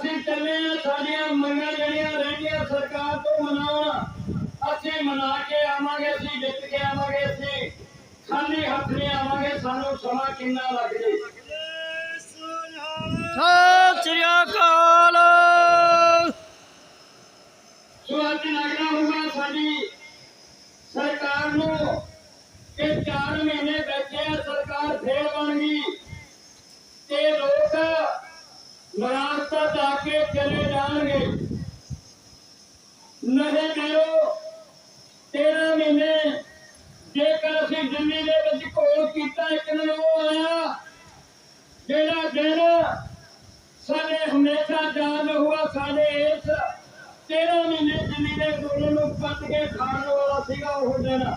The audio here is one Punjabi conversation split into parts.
ਅਸੀਂ ਚੱਲੇ ਆ ਸਾਡੀਆਂ ਮੰਗਾਂ ਜਿਹੜੀਆਂ ਰਹਿੰਦੀਆਂ ਸਰਕਾਰ ਤੋਂ ਮਨਾਉਣ, ਅਸੀਂ ਮਨਾ ਕੇ ਆਵਾਂਗੇ, ਅਸੀਂ ਜਿੱਤ ਕੇ ਆਵਾਂਗੇ, ਅਸੀਂ ਖਾਲੀ ਹੱਥ ਨਹੀਂ ਆਵਾਂਗੇ, ਸਾਨੂੰ ਸਮਾਂ ਕਿੰਨਾ ਲੱਗ ਜੇ ਸਤਿ ਸ੍ਰੀ ਅਕਾਲ ਸੋ ਅੱਜ ਲੱਗਦਾ ਹੋਊਗਾ ਸਾਡੀ ਸਰਕਾਰ ਨੂੰ ਕਿ 4 ਮਹੀਨੇ ਬੈਠੇ ਆ ਸਰਕਾਰ ਫੇਰ ਬਣ ਗਈ ਤੇ ਲੋਕ ਮਰਾਸਤਾ ਜਾ ਕੇ ਚਲੇ ਜਾਣਗੇ ਨਹੀਂ ਦਿਓ 13 ਮਹੀਨੇ ਜੇਕਰ ਅਸੀਂ ਦਿੱਲੀ ਦੇ ਵਿੱਚ ਘੋਲ ਕੀਤਾ, ਇੱਕ ਦਿਨ ਉਹ ਆਇਆ, ਜਿਹੜਾ ਦਿਨ ਸਾਡੇ ਹਮੇਸ਼ਾ ਯਾਦ ਹੋਆ ਸਾਡੇ ਇਸ 13 ਮਹੀਨੇ ਦਿੱਲੀ ਦੇ ਗੋਲੇ ਨੂੰ ਕੱਟ ਕੇ ਖਾਣ ਵਾਲਾ ਸੀਗਾ ਉਹ ਦਿਨ।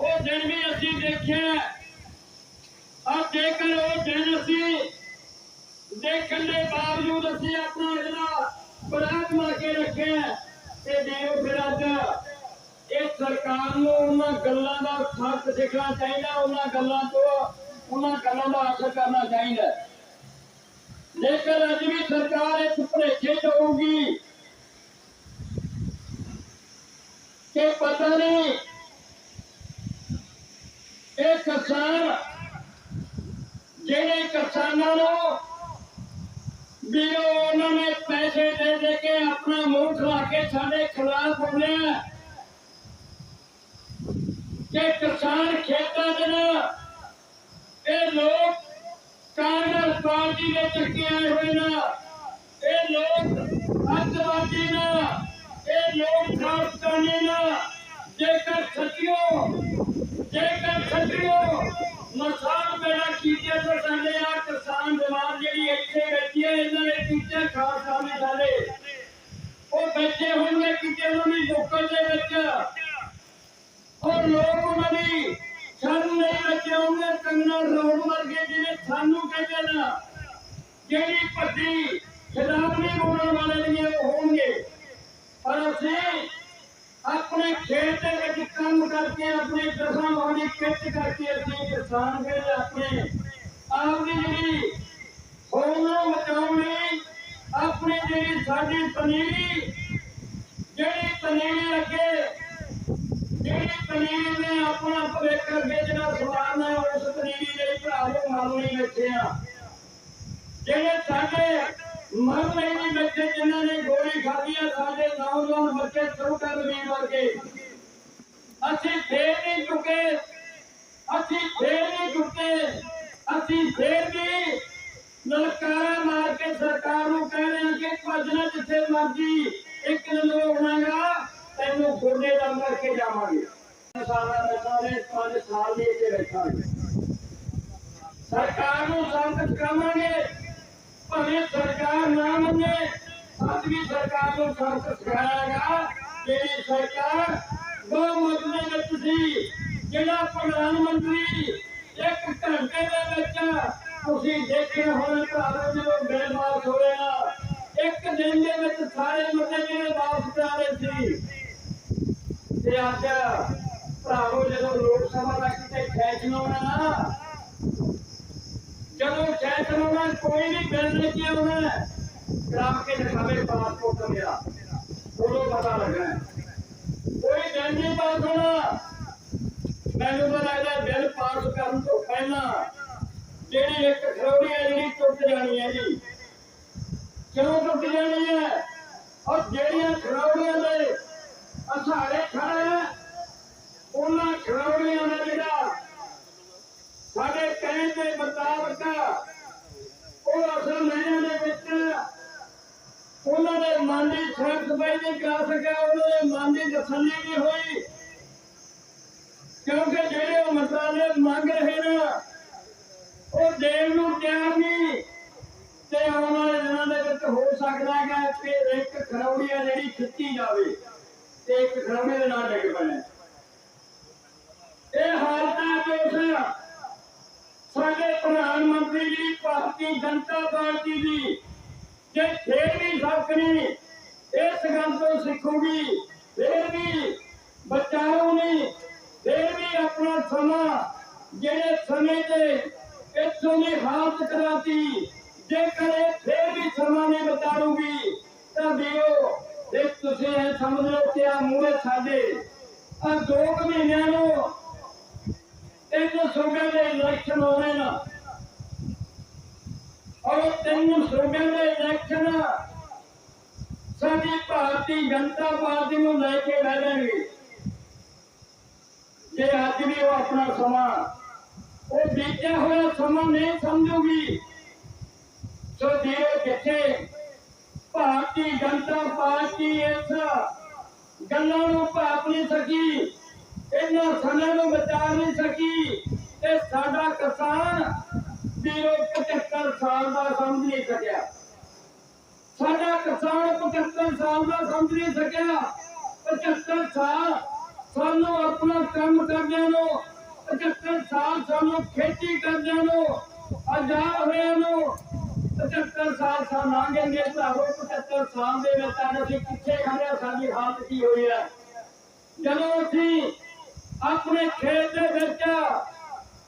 ਉਹ ਦਿਨ ਵੀ ਅਸੀਂ ਦੇਖਿਆ। ਆ ਜੇਕਰ ਉਹ ਦਿਨ ਅਸੀਂ ਦੇਖਣ ਦੇ ਬਾਵਜੂਦ ਅਸੀਂ ਆਪਣਾ ਜਿਹੜਾ ਬਰਾਤ ਬਣਾ ਕੇ ਰੱਖਿਆ ਤੇ ਦੇਖੋ ਫਿਰ ਅੱਜ ਇਹ ਸਰਕਾਰ ਨੂੰ ਉਹਨਾਂ ਗੱਲਾਂ ਦਾ ਫ਼ਰਕ ਸਿੱਖਣਾ ਚਾਹੀਦਾ, ਉਹਨਾਂ ਗੱਲਾਂ ਤੋਂ, ਉਹਨਾਂ ਗੱਲਾਂ ਦਾ ਅਸਰ ਕਰਨਾ ਚਾਹੀਦਾ। ਜੇਕਰ ਅੱਜ ਵੀ ਸਰਕਾਰ ਇਸ ਭੁਲੇਖੇ ਚ ਹੋਊਗੀ ਕਿ ਪਤਾ ਨਹੀਂ ਇਹ ਕਿਸਾਨ, ਜਿਹੜੇ ਕਿਸਾਨਾਂ ਨੂੰ ਵੀ ਉਹਨਾਂ ਨੇ ਪੈਸੇ ਦੇ ਦੇ ਕੇ ਆਪਣਾ ਮੂੰਹ ਖਲਾ ਕੇ ਸਾਡੇ ਖਿਲਾਫ ਬੋਲਿਆ ਕਿ ਕਿਸਾਨ ਖੇਤਾਂ ਦੇ ਨਾ ਇਹ ਲੋਕ ਕਾਂਗਰਸ ਪਾਰਟੀ ਦੇ ਚੱਕੇ ਆਏ ਹੋਏ ਨਾ ਇਹ ਲੋਕ ਅੱਤਵਾਦੀ ਨਾ ਇਹ ਲੋਕ ਖਾਸਤਾਨੀ ਨਾ ਜੇਕਰ ਸੱਚਿਓ ਜੇਕਰ ਸੱਚਿਓ ਮਸਾਲ ਪੈਦਾ ਕੀਤੇ ਤਾਂ ਸਾਡੇ ਆ ਕਿਸਾਨ ਜਵਾਨ ਜਿਹੜੀ ਇੱਥੇ ਬੈਠੀ ਹੈ, ਇਹਨਾਂ ਨੇ ਟੀਚੇ ਖਾਸਤਾਨੀ ਸਾਡੇ ਉਹ ਬੱਚੇ ਹੋਣਗੇ ਕਿਤੇ ਉਹਨਾਂ ਦੀ ਲੋਕਲ ਦੇ ਵਿੱਚ ਔਰ ਲੋਕ ਉਹਨਾਂ ਦੀ ਸ਼ਰਮ ਨਹੀਂ ਬਚਾਉਂਦੇ ਕੰਗਣਾ ਰੋਡ ਵਰਗੇ ਜਿਹੜੇ ਸਾਨੂੰ ਕਹਿੰਦੇ ਨਾ, ਜਿਹੜੀ ਭੱਦੀ ਖਿਲਾਫ ਬੋਲਣ ਵਾਲੇ ਨੇ ਹੋਣਗੇ। ਪਰ ਅਸੀਂ ਆਪਣੇ ਖੇਤ ਦੇ ਵਿੱਚ ਕੰਮ ਕਰਕੇ, ਆਪਣੇ ਦਸਾਂ ਵਾਲੀ ਕਿੱਟ ਕਰਕੇ ਅਸੀਂ ਕਿਸਾਨ ਫਿਰ ਆਪਣੇ ਆਪ ਦੀ ਜਿਹੜੀ ਹੋਣ ਨੂੰ ਬਚਾਉਣੀ ਆਪਣੀ ਜਿਹੜੀ ਸਾਡੀ ਪਨੀਰੀ, ਜਿਹੜੀ ਪਨੀਰੀ ਅੱਗੇ, ਜਿਹੜੀ ਪਨੀਰੀ ਨੇ ਆਪਣਾ ਭਵਿੱਖ ਅੱਗੇ ਜਿਹੜਾ ਸਵਾਰਨਾ ਹੈ, ਉਸ ਪਨੀਰੀ ਦੇ ਭਰਾਵੋ ਮੰਨ ਨਹੀਂ ਬੈਠੇ ਆ ਜਿਹੜੇ ਸਾਡੇ ਮਨ ਲਈ ਨਹੀਂ ਬੈਠੇ ਜਿਨ੍ਹਾਂ ਨੇ ਗੋਲੀ ਖਾਧੀ ਆ ਸਾਡੇ ਨੌਜਵਾਨ ਬੱਚੇ ਛੋਟਾ ਰਵੀਰ ਵਰਗੇ। ਅਸੀਂ ਫੇਰ ਨਹੀਂ ਚੁੱਕੇ ਅਸੀਂ ਫੇਰ ਨਹੀਂ ਚੁੱਕੇ ਅਸੀਂ ਫੇਰ ਵੀ ਲਲਕਾਰਾ ਮਾਰ ਕੇ ਸਰਕਾਰ ਨੂੰ ਕਹਿ ਰਹੇ ਹਾਂ ਕਿ ਭਜਨਾ ਜਿੱਥੇ ਮਰਜ਼ੀ, ਇੱਕ ਦਿਨ ਹੋਣਾਗਾ ਤੈਨੂੰ ਗੋਡੇ ਦਾ ਕਰਕੇ ਜਾਵਾਂਗੇ। ਸਾਰਾ ਨਸ਼ਾਲੇ ਪੰਜ ਸਾਲ ਦੀ ਇੱਥੇ ਬੈਠਾਂਗੇ। ਸਰਕਾਰ ਨੂੰ ਸੰਕਟ ਕਰਾਵਾਂਗੇ। ਭਾਵੇਂ ਸਰਕਾਰ ਨਾ ਮੰਨੇ ਅੱਜ ਵੀ ਸਰਕਾਰ ਨੂੰ ਸੰਕਟ ਸਿਖਾਇਆਗਾ ਜਿਹੜੀ ਸਰਕਾਰ ਬਹੁਮਤ ਦੇ ਵਿੱਚ ਸੀ। ਜਿਹੜਾ ਪ੍ਰਧਾਨ ਮੰਤਰੀ ਇੱਕ ਘੰਟੇ ਦੇ ਵਿੱਚ ਤੁਸੀਂ ਦੇਖਿਆ ਹੋਣਾ ਭਰਾਵੋ ਜਦੋਂ ਬਿੱਲ ਪਾਸ ਹੋਇਆ ਇੱਕ ਦਿਨ ਦੇ ਵਿੱਚ ਸਾਰੇ ਮੁੱਦੇ ਜਿਹੜੇ ਵਾਪਸ ਕਰਾ ਰਹੇ ਸੀ। ਤੇ ਅੱਜ ਭਰਾਵੋ, ਜਦੋਂ ਲੋਕ ਸਭਾ ਦਾ ਕਿਤੇ ਫੈਸਲਾ ਹੋਣਾ ਨਾ ਜਦੋਂ ਫੈਸਲਾ ਹੋਣਾ, ਕੋਈ ਵੀ ਬਿੱਲ ਲੈ ਕੇ ਆਉਣਾ। ਪਾਸਪੋਰਟ ਉਦੋਂ ਪਤਾ ਲੱਗਣਾ ਕੋਈ ਬਿੱਲ ਨਹੀਂ ਪਾਸ ਹੋਣਾ ਮੈਨੂੰ ਤਾਂ ਲੱਗਦਾ ਬਿੱਲ ਪਾਸ ਕਰਨ ਤੋਂ ਪਹਿਲਾਂ ਜਿਹੜੀ ਇੱਕ ਖਰੋੜੀ ਹੈ ਜਿਹੜੀ ਟੁੱਟ ਜਾਣੀ ਹੈ ਜੀ ਕਿਉਂ ਟੁੱਟ ਜਾਣੀ ਹੈ ਔਰ ਜਿਹੜੀਆਂ ਖਰੋੜੀਆਂ ਦੇ ਅਸਾਰੇ ਖੜੇ ਉਹਨਾਂ ਖਰੋੜੀਆਂ ਦਾ ਜਿਹੜਾ ਸਾਡੇ ਕਹਿਣ ਦੇ ਮੁਤਾਬਕ ਉਹ ਅਸਲ ਮਹੀਨੇ ਦੇ ਵਿੱਚ ਉਹਨਾਂ ਦੇ ਮਨ ਦੀ ਸਿਰ ਸਫ਼ਾਈ ਨਹੀਂ ਕਰ ਸਕਿਆ ਉਹਨਾਂ ਦੇ ਮਨ ਦੀ ਤਸੱਲੀ ਨਹੀਂ ਹੋਈ। ਕਿਉਂਕਿ ਜਿਹੜੇ ਉਹ ਮੰਤਰਾਲੇ ਮੰਗ ਰਹੇ ਨੇ, ਉਹ ਦੇਣ ਨੂੰ ਤਿਆਰ ਨਹੀਂ। ਤੇ ਆਉਣ ਵਾਲੇ ਦਿਨਾਂ ਦੇ ਵਿੱਚ ਹੋ ਸਕਦਾ ਹੈ ਕਿ ਇੱਕ ਖਰੌੜੀਆ ਜਿਹੜੀ ਖਿੱਚੀ ਜਾਵੇ ਤੇ ਇੱਕ ਖਰੌੜੇ ਦੇ ਨਾਲ ਡਿੱਗ ਪੈਣਾ ਇਹ ਹਾਲਤਾਂ ਵਿੱਚ ਸਾਡੇ ਪ੍ਰਧਾਨ ਮੰਤਰੀ ਜੀ, ਭਾਰਤੀ ਜਨਤਾ ਪਾਰਟੀ ਦੀ ਜੇ ਫੇਰ ਵੀ ਸਕਣੀ ਇਸ ਗੱਲ ਤੋਂ ਸਿੱਖੂਗੀ, ਫੇਰ ਵੀ ਬਚਾਓ ਨਹੀਂ, ਫੇਰ ਵੀ ਆਪਣਾ ਸਮਾਂ ਜਿਹੜੇ ਸਮੇਂ ਤੇ ਇੱਥੋਂ ਦੀ ਹਾਲਤ ਕਰਾਤੀ, ਜੇਕਰ ਇਹ ਫੇਰ ਵੀ ਸਮਾਂ ਨਹੀਂ ਵਿਚਾਰੂਗੀ ਤਾਂ ਵੀਰੋ ਇਹ ਤੁਸੀਂ ਇਹ ਸਮਝ ਲਓ ਕਿ ਆ ਮੂਹਰੇ ਸਾਡੇ ਆ ਦੋ ਕੁ ਮਹੀਨਿਆਂ ਨੂੰ ਤਿੰਨ ਸੂਬਿਆਂ ਦੇ ਇਲੈਕਸ਼ਨ ਹੋਣੇ ਨਾ। ਔਰ ਤਿੰਨ ਸੂਬਿਆਂ ਦੇ ਇਲੈਕਸ਼ਨ ਸਾਡੀ ਭਾਰਤੀ ਜਨਤਾ ਪਾਰਟੀ ਨੂੰ ਲੈ ਕੇ ਲੜਨਗੇ ਜੇ ਅੱਜ ਵੀ ਉਹ ਆਪਣਾ ਸਮਾਂ, ਉਹ ਬੀਤਿਆ ਹੋਇਆ ਸਮਾਂ ਨਹੀਂ ਸਮਝੂਗੀ। ਸੋ ਵੀਰੋ ਜਿੱਥੇ ਭਾਰਤੀ ਜਨਤਾ ਪਾਰਟੀ ਇਸ ਗੱਲਾਂ ਨੂੰ ਭਾਪ ਨਹੀਂ ਸਕੀ, ਇਹਨਾਂ ਸਮੇਂ ਨੂੰ ਬਚਾ ਨਹੀਂ ਸਕੀ, ਤੇ ਸਾਡਾ ਕਿਸਾਨ ਵੀਰੋ 75 ਸਾਲ ਦਾ ਸਮਝ ਨਹੀਂ ਸਕਿਆ। ਸਾਡਾ 75 ਸਾਲ ਦਾ ਸਮਝ ਨਹੀਂ ਸਕਿਆ। 75 ਸਾਲ ਸਾਨੂੰ ਆਪਣਾ ਕੰਮ ਕਰਦਿਆਂ ਨੂੰ 75 ਸਾਲ ਸਾਨੂੰ ਖੇਤੀ ਕਰਦਿਆਂ ਨੂੰ ਆਜ਼ਾਦ ਹੋਇਆਂ ਨੂੰ 75 ਸਾਲ ਸਾ ਲੰਘेंगे ਭਰਾਵੋ 75 ਸਾਲ ਦੇ ਵਿੱਚ ਅੱਜ ਅਸੀਂ ਕਿੱਥੇ ਖੜੇ ਸਾਡੀ ਹਾਲਤ ਕੀ ਹੋਈ ਹੈ? ਜਦੋਂ ਅਸੀਂ ਆਪਣੇ ਖੇਤ ਦੇ ਵਿੱਚ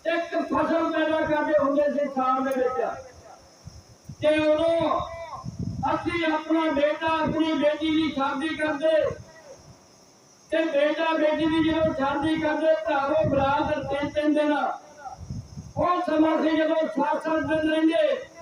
ਇੱਕ ਫਸਲ ਪੈਦਾ ਕਰਦੇ ਹੁੰਦੇ ਸੀ, ਸਾਲ ਦੇ ਵਿੱਚ, ਤੇ ਉਦੋਂ ਅਸੀਂ ਆਪਣਾ ਬੇਟਾ ਆਪਣੀ ਬੇਟੀ ਦੀ ਸ਼ਾਦੀ ਕਰਦੇ ਤੇ ਬੇਟਾ ਬੇਟੀ ਦੀ ਜਦੋਂ ਸ਼ਾਦੀ ਕਰਦੇ ਭਰਾਵੋ ਬਰਾਤ ਤਿੰਨ ਤਿੰਨ ਦਿਨ। ਉਹ ਸਮਾਂ ਸੀ ਜਦੋਂ ਸੱਤ ਸੱਤ ਦਿਨ ਰਹਿੰਦੇ।